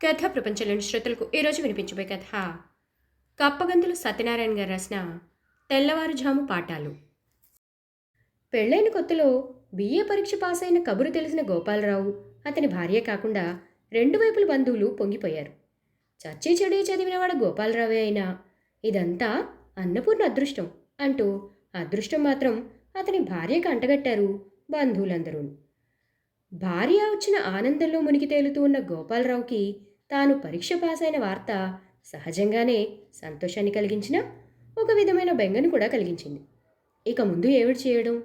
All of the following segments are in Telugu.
కథ ప్రపంచంలోని శ్రోతలకు ఈరోజు వినిపించబోయే కథ. కప్పగంతులు సత్యనారాయణ గారు రాసిన తెల్లవారుజాము పాఠాలు. పెళ్ళైన కొత్తలో బిఏ పరీక్ష పాస్ అయిన కబురు తెలిసిన గోపాలరావు అతని భార్య కాకుండా రెండు వైపుల బంధువులు పొంగిపోయారు. చచ్చి చెడి చదివినవాడు గోపాలరావే అయినా ఇదంతా అన్నపూర్ణ అదృష్టం అంటూ అదృష్టం మాత్రం అతని భార్యకు అంటగట్టారు బంధువులందరూ భార్య వచ్చిన ఆనందంలో మునిగి తేలుతూ ఉన్న గోపాలరావుకి తాను పరీక్ష పాస్ అయిన వార్త సహజంగానే సంతోషాన్ని కలిగించిన ఒక విధమైన బెంగను కూడా కలిగించింది. ఇక ముందు ఏమిటి చేయడం?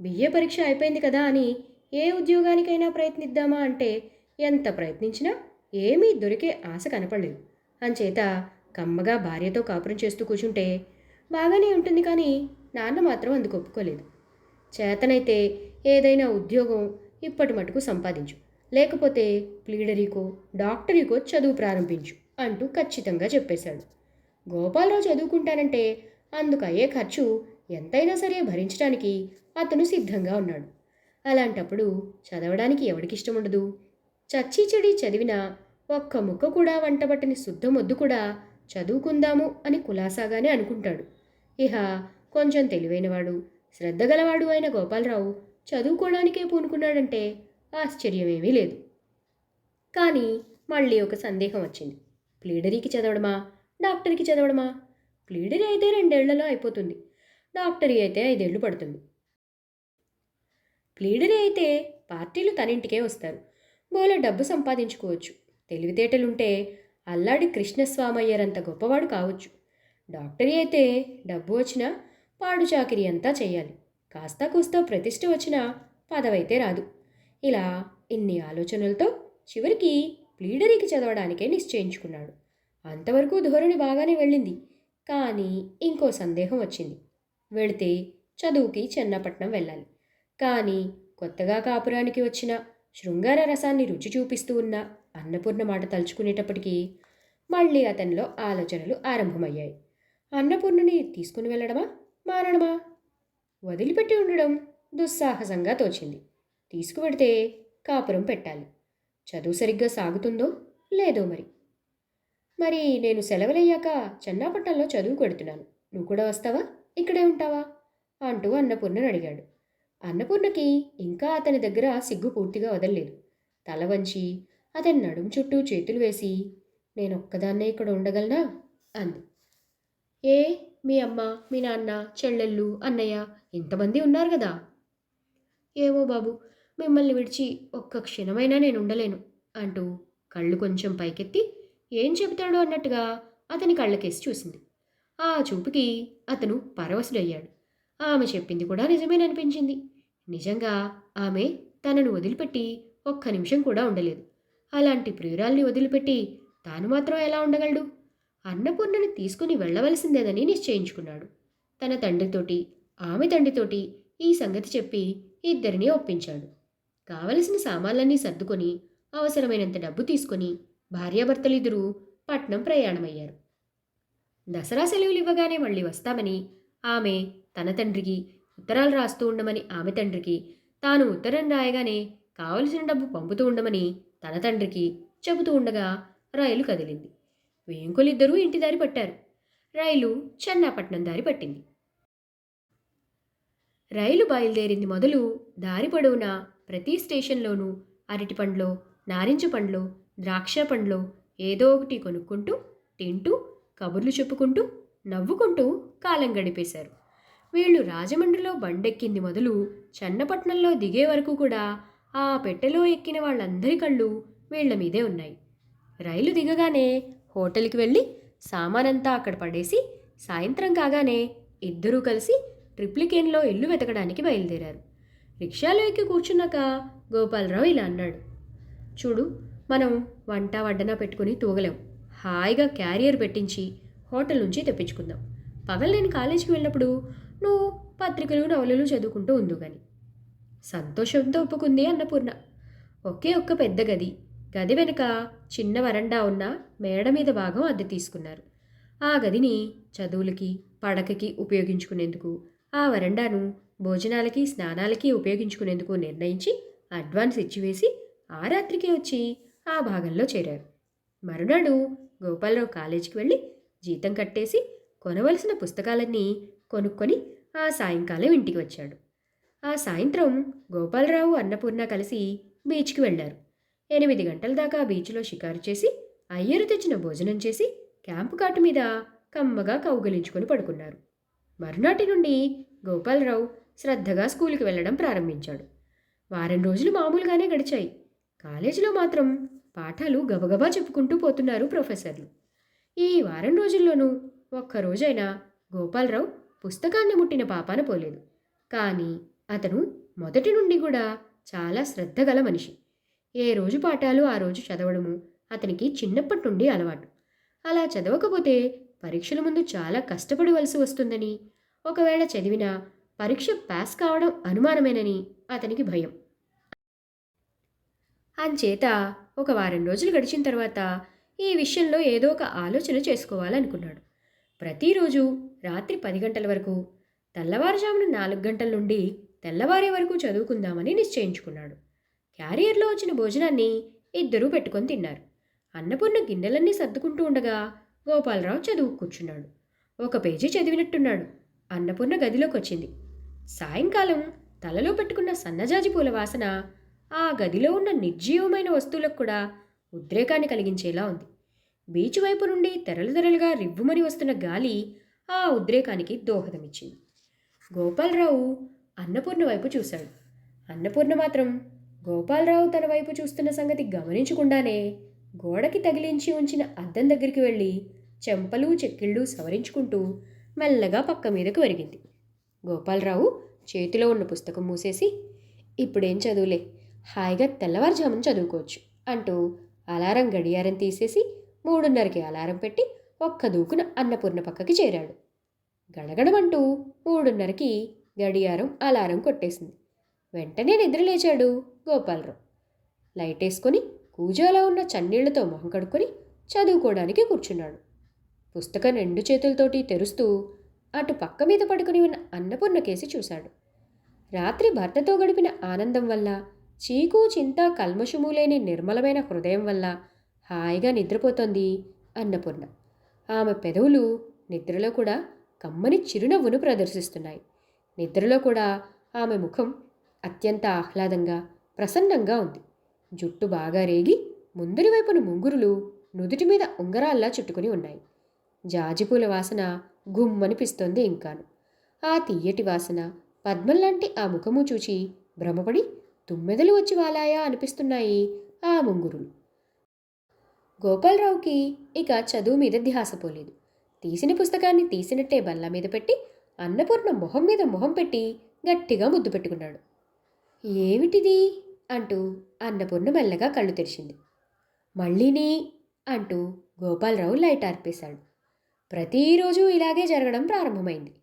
బిఏ పరీక్ష అయిపోయింది కదా అని ఏ ఉద్యోగానికైనా ప్రయత్నిద్దామా అంటే ఎంత ప్రయత్నించినా ఏమీ దొరికే ఆశ కనపడలేదు. అంచేత కమ్మగా భార్యతో కాపురం చేస్తూ కూర్చుంటే బాగానే ఉంటుంది కానీ నాన్న మాత్రం అందుకు ఒప్పుకోలేదు. చేతనైతే ఏదైనా ఉద్యోగం ఇప్పటి మటుకు సంపాదించు. లేకపోతే ప్లీడరీకో డాక్టరీకో చదువు ప్రారంభించు అంటూ ఖచ్చితంగా చెప్పేశాడు. గోపాలరావు చదువుకుంటానంటే అందుకు అయ్యే ఖర్చు ఎంతైనా సరే భరించడానికి అతను సిద్ధంగా ఉన్నాడు. అలాంటప్పుడు చదవడానికి ఎవడికి ఇష్టం ఉండదు? చచ్చి చెడి చదివిన ఒక్క ముక్క కూడా వంటబట్టని శుద్ధ మొద్దు కూడా చదువుకుందాము అని కులాసాగానే అనుకుంటాడు. ఇహ కొంచెం తెలివైనవాడు శ్రద్ధగలవాడు అయిన గోపాలరావు చదువుకోవడానికే పూనుకున్నాడంటే ఆశ్చర్యమేమీ లేదు. కానీ మళ్ళీ ఒక సందేహం వచ్చింది. ప్లీడరీకి చదవడమా? డాక్టర్కి చదవడమా? ప్లీడరీ అయితే రెండేళ్ళలో అయిపోతుంది. డాక్టరీ అయితే ఐదేళ్ళు పడుతుంది. ప్లీడరీ అయితే పార్టీలు తనింటికే వస్తారు. బోల డబ్బు సంపాదించుకోవచ్చు. తెలివితేటలుంటే అల్లాడి కృష్ణస్వామయ్యరంత గొప్పవాడు కావచ్చు. డాక్టరీ అయితే డబ్బు వచ్చినా పాడు చాకిరీ అంతా చేయాలి కాస్త కూస్త ప్రతిష్ట వచ్చినా పదవైతే రాదు. ఇలా ఇన్ని ఆలోచనలతో చివరికి ప్లీడరీకి చదవడానికే నిశ్చయించుకున్నాడు. అంతవరకు ధోరణి బాగానే వెళ్ళింది కానీ ఇంకో సందేహం వచ్చింది. వెళితే చదువుకి చెన్నపట్నం వెళ్ళాలి. కానీ కొత్తగా కాపురానికి వచ్చిన శృంగార రసాన్ని రుచి చూపిస్తూ ఉన్న అన్నపూర్ణ మాట తలుచుకునేటప్పటికీ మళ్ళీ అతనిలో ఆలోచనలు ఆరంభమయ్యాయి. అన్నపూర్ణని తీసుకుని వెళ్ళడమా? మారడమా? వదిలిపెట్టి ఉండడం దుస్సాహసంగా తోచింది. తీసుకువెడితే కాపురం పెట్టాలి. చదువు సరిగ్గా సాగుతుందో లేదో మరి. మరి నేను సెలవులయ్యాక చెన్నాపట్నంలో చదువు కొడుతున్నాను. నువ్వు కూడా వస్తావా? ఇక్కడే ఉంటావా? అంటూ అన్నపూర్ణను అడిగాడు. అన్నపూర్ణకి ఇంకా అతని దగ్గర సిగ్గు పూర్తిగా వదలలేదు. తల వంచి అతని నడుం చుట్టూ చేతులు వేసి నేను ఒక్కదాన్నే ఇక్కడ ఉండగలనా? అంది. ఏ? మీ అమ్మ మీ నాన్న చెల్లెళ్ళు అన్నయ్య ఇంతమంది ఉన్నారు కదా. ఏమో బాబు మిమ్మల్ని విడిచి ఒక్క క్షణమైనా నేను ఉండలేను అంటూ కళ్ళు కొంచెం పైకెత్తి ఏం చెబుతాడో అన్నట్టుగా అతని కళ్ళకేసి చూసింది. ఆ చూపుకి అతను పరవశుడయ్యాడు. ఆమె చెప్పింది కూడా నిజమేననిపించింది. నిజంగా ఆమె తనను వదిలిపెట్టి ఒక్క నిమిషం కూడా ఉండలేదు. అలాంటి ప్రియురాల్ని వదిలిపెట్టి తాను మాత్రం ఎలా ఉండగలడు? అన్నపూర్ణని తీసుకుని వెళ్ళవలసిందేదని నిశ్చయించుకున్నాడు. తన తండ్రితోటి ఆమె తండ్రితోటి ఈ సంగతి చెప్పి ఇద్దరిని ఒప్పించాడు. కావలసిన సామాన్లన్నీ సర్దుకొని అవసరమైనంత డబ్బు తీసుకొని భార్యాభర్తలిద్దరూ పట్నం ప్రయాణమయ్యారు. దసరా సెలవులు ఇవ్వగానే మళ్ళీ వస్తామని ఆమె తన తండ్రికి ఉత్తరాలు రాస్తూ ఉండమని ఆమె తండ్రికి తాను ఉత్తరం రాయగానే కావలసిన డబ్బు పంపుతూ ఉండమని తన తండ్రికి చెబుతూ ఉండగా రైలు కదిలింది. వేంకులిద్దరూ ఇంటి దారి పట్టారు. రైలు చెన్నాపట్నం దారి పట్టింది. రైలు బయలుదేరింది మొదలు దారి పొడవునా ప్రతి స్టేషన్లోనూ అరటి పండ్లో నారింజ పండ్లో ద్రాక్ష పండ్లో ఏదో ఒకటి కొనుక్కుంటూ తింటూ కబుర్లు చెప్పుకుంటూ నవ్వుకుంటూ కాలం గడిపేశారు. వీళ్ళు రాజమండ్రిలో బండెక్కింది మొదలు చన్నపట్నంలో దిగే వరకు కూడా ఆ పెట్టెలో ఎక్కిన వాళ్ళందరి కళ్ళు వీళ్ళ మీదే ఉన్నాయి. రైలు దిగగానే హోటల్కి వెళ్ళి సామానంతా అక్కడ పడేసి సాయంత్రం కాగానే ఇద్దరూ కలిసి ట్రిప్లికేన్లో ఇల్లు వెతకడానికి బయలుదేరారు. రిక్షాలో ఎక్కి కూర్చున్నాక గోపాలరావు ఇలా అన్నాడు. చూడు మనం వంట వడ్డన పెట్టుకుని తూగలేం. హాయిగా క్యారియర్ పెట్టించి హోటల్ నుంచి తెప్పించుకుందాం. పగలు నేను కాలేజీకి వెళ్ళినప్పుడు నువ్వు పత్రికలు నవలలు చదువుకుంటూ ఉండు కానీ సంతోషంతో ఒప్పుకుంది అన్నపూర్ణ. ఒకే ఒక్క పెద్ద గది. గది వెనుక చిన్న వరండా ఉన్న మేడ మీద భాగం అద్దె తీసుకున్నారు. ఆ గదిని చదువులకి పడకకి ఉపయోగించుకునేందుకు ఆ వరండాను భోజనాలకి స్నానాలకి ఉపయోగించుకునేందుకు నిర్ణయించి అడ్వాన్స్ ఇచ్చివేసి ఆ రాత్రికి వచ్చి ఆ భాగంలో చేరారు. మరునాడు గోపాలరావు కాలేజీకి వెళ్ళి జీతం కట్టేసి కొనవలసిన పుస్తకాలన్నీ కొనుక్కొని ఆ సాయంకాలం ఇంటికి వచ్చాడు. ఆ సాయంత్రం గోపాలరావు అన్నపూర్ణ కలిసి బీచ్కి వెళ్ళారు. ఎనిమిది గంటల దాకా బీచ్లో షికారు చేసి అయ్యరు తెచ్చిన భోజనం చేసి క్యాంపు కాటు మీద కమ్మగా కౌగిలించుకొని పడుకున్నారు. మరునాటి నుండి గోపాలరావు శ్రద్ధగా స్కూల్కి వెళ్ళడం ప్రారంభించాడు. వారం రోజులు మామూలుగానే గడిచాయి. కాలేజీలో మాత్రం పాఠాలు గబగబా చెప్పుకుంటూ పోతున్నారు ప్రొఫెసర్లు. ఈ వారం రోజుల్లోనూ ఒక్కరోజైనా గోపాలరావు పుస్తకాన్ని ముట్టిన పాపాన పోలేదు. కానీ అతను మొదటి నుండి కూడా చాలా శ్రద్ధ గల మనిషి. ఏ రోజు పాఠాలు ఆ రోజు చదవడము అతనికి చిన్నప్పటి నుండి అలవాటు. అలా చదవకపోతే పరీక్షల ముందు చాలా కష్టపడవలసి వస్తుందని. ఒకవేళ చదివినా పరీక్ష పాస్ కావడం అనుమానమేనని అతనికి భయం. అంచేత ఒక వారం రోజులు గడిచిన తర్వాత ఈ విషయంలో ఏదో ఒక ఆలోచన చేసుకోవాలనుకున్నాడు. ప్రతిరోజు రాత్రి పది గంటల వరకు తెల్లవారుజామున నాలుగు గంటల నుండి తెల్లవారే వరకు చదువుకుందామని నిశ్చయించుకున్నాడు. క్యారియర్లో వచ్చిన భోజనాన్ని ఇద్దరూ పెట్టుకొని తిన్నారు. అన్నపూర్ణ గిన్నెలన్నీ సర్దుకుంటూ ఉండగా గోపాలరావు చదువు కూర్చున్నాడు. ఒక పేజీ చదివినట్టున్నాడు. అన్నపూర్ణ గదిలోకి వచ్చింది సాయంకాలం తలలో పెట్టుకున్న సన్నజాజి పూల వాసన ఆ గదిలో ఉన్న నిర్జీవమైన వస్తువులకు కూడా ఉద్రేకాన్ని కలిగించేలా ఉంది. బీచ్ వైపు నుండి తెరలు తెరలుగా రివ్వుమని వస్తున్న గాలి ఆ ఉద్రేకానికి దోహదమిచ్చింది. గోపాలరావు అన్నపూర్ణ వైపు చూశాడు. అన్నపూర్ణ మాత్రం గోపాలరావు తన వైపు చూస్తున్న సంగతి గమనించకుండానే గోడకి తగిలించి ఉంచిన అద్దం దగ్గరికి వెళ్ళి చెంపలు చెక్కిళ్ళు సవరించుకుంటూ మెల్లగా పక్క మీదకు ఒరిగింది. గోపాలరావు చేతిలో ఉన్న పుస్తకం మూసేసి ఇప్పుడేం చదువులే? హాయిగా తెల్లవారుజామున చదువుకోవచ్చు అంటూ అలారం గడియారం తీసేసి మూడున్నరకి అలారం పెట్టి ఒక్క దూకున అన్నపూర్ణ పక్కకి చేరాడు. గడగడమంటూ మూడున్నరకి గడియారం అలారం కొట్టేసింది. వెంటనే నిద్రలేచాడు గోపాలరావు. లైట్ వేసుకొని కూజాలో ఉన్న చన్నీళ్ళతో మొహం కడుక్కొని చదువుకోవడానికి కూర్చున్నాడు. పుస్తకం రెండు చేతులతోటి తెరుస్తూ అటు పక్క మీద పడుకుని ఉన్న అన్నపూర్ణ కేసి చూశాడు. రాత్రి భర్తతో గడిపిన ఆనందం వల్ల చీకు చింత కల్మషము లేని నిర్మలమైన హృదయం వల్ల హాయిగా నిద్రపోతోంది అన్నపూర్ణ. ఆమె పెదవులు నిద్రలో కూడా కమ్మని చిరునవ్వును ప్రదర్శిస్తున్నాయి. నిద్రలో కూడా ఆమె ముఖం అత్యంత ఆహ్లాదంగా ప్రసన్నంగా ఉంది. జుట్టు బాగా రేగి ముందరి వైపున ముంగురులు నుదుటి మీద ఉంగరాల్లా చుట్టుకుని ఉన్నాయి. జాజిపూల వాసన గుమ్మనిపిస్తోంది ఇంకాను. ఆ తీయటి వాసన పద్మంలాంటి ఆ ముఖము చూచి భ్రమపడి తుమ్మెదలు వచ్చి వాలాయా అనిపిస్తున్నాయి ఆ ముంగురులు. గోపాలరావుకి ఇక చదువు మీద ధ్యాస పోలేదు. తీసిన పుస్తకాన్ని తీసినట్టే బల్ల మీద పెట్టి అన్నపూర్ణ మొహం మీద మొహం పెట్టి గట్టిగా ముద్దు పెట్టుకున్నాడు. ఏమిటిది? అంటూ అన్నపూర్ణ మెల్లగా కళ్ళు తెరిచింది. మళ్ళీని అంటూ గోపాలరావు లైట్ ఆర్పేశాడు. ప్రతిరోజు ఇలాగే జరగడం ప్రారంభమైంది.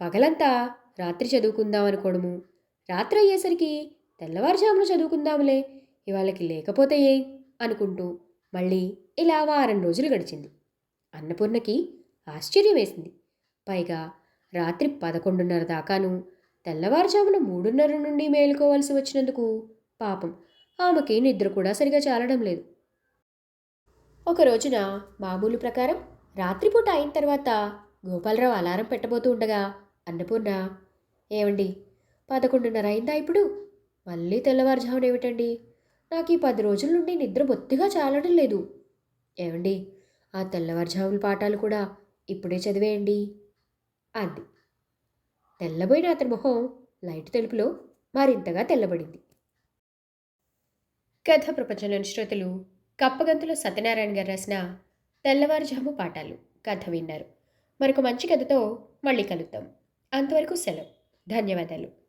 పగలంతా రాత్రి చదువుకుందాం అనుకోవడము రాత్రి అయ్యేసరికి తెల్లవారుజామున చదువుకుందాములే. ఇవాళకి లేకపోతే ఏ? అనుకుంటూ మళ్ళీ ఇలా వారం రోజులు గడిచింది. అన్నపూర్ణకి ఆశ్చర్యం వేసింది. పైగా రాత్రి పదకొండున్నర దాకాను తెల్లవారుజామున మూడున్నర నుండి మేలుకోవాల్సి వచ్చినందుకు పాపం. ఆమెకి నిద్ర కూడా సరిగా చాలడం లేదు. ఒక రోజున మామూలు ప్రకారం రాత్రిపూట అయిన తర్వాత గోపాలరావు అలారం పెట్టబోతూ ఉండగా అన్నపూర్ణ ఏమండి పదకొండున్నర అయిందా ఇప్పుడు? మళ్ళీ తెల్లవారుజామున ఏమిటండి? నాకు ఈ పది రోజుల నుండి నిద్ర బొత్తిగా చాలడం లేదు. ఏమండి ఆ తెల్లవారుజాముల పాఠాలు కూడా ఇప్పుడే చదివేయండి అంది. తెల్లబోయిన అతని మొహం లైట్ తెలుపులో మరింతగా తెల్లబడింది. కథ ప్రపంచంలోని శ్రోతలు కప్పగంతుల సత్యనారాయణ గారు రాసిన తెల్లవారుజాము పాఠాలు. కథ విన్నారు. మరొక మంచి కథతో మళ్ళీ కలుద్దాం. అంతవరకు సెలవు. ధన్యవాదాలు.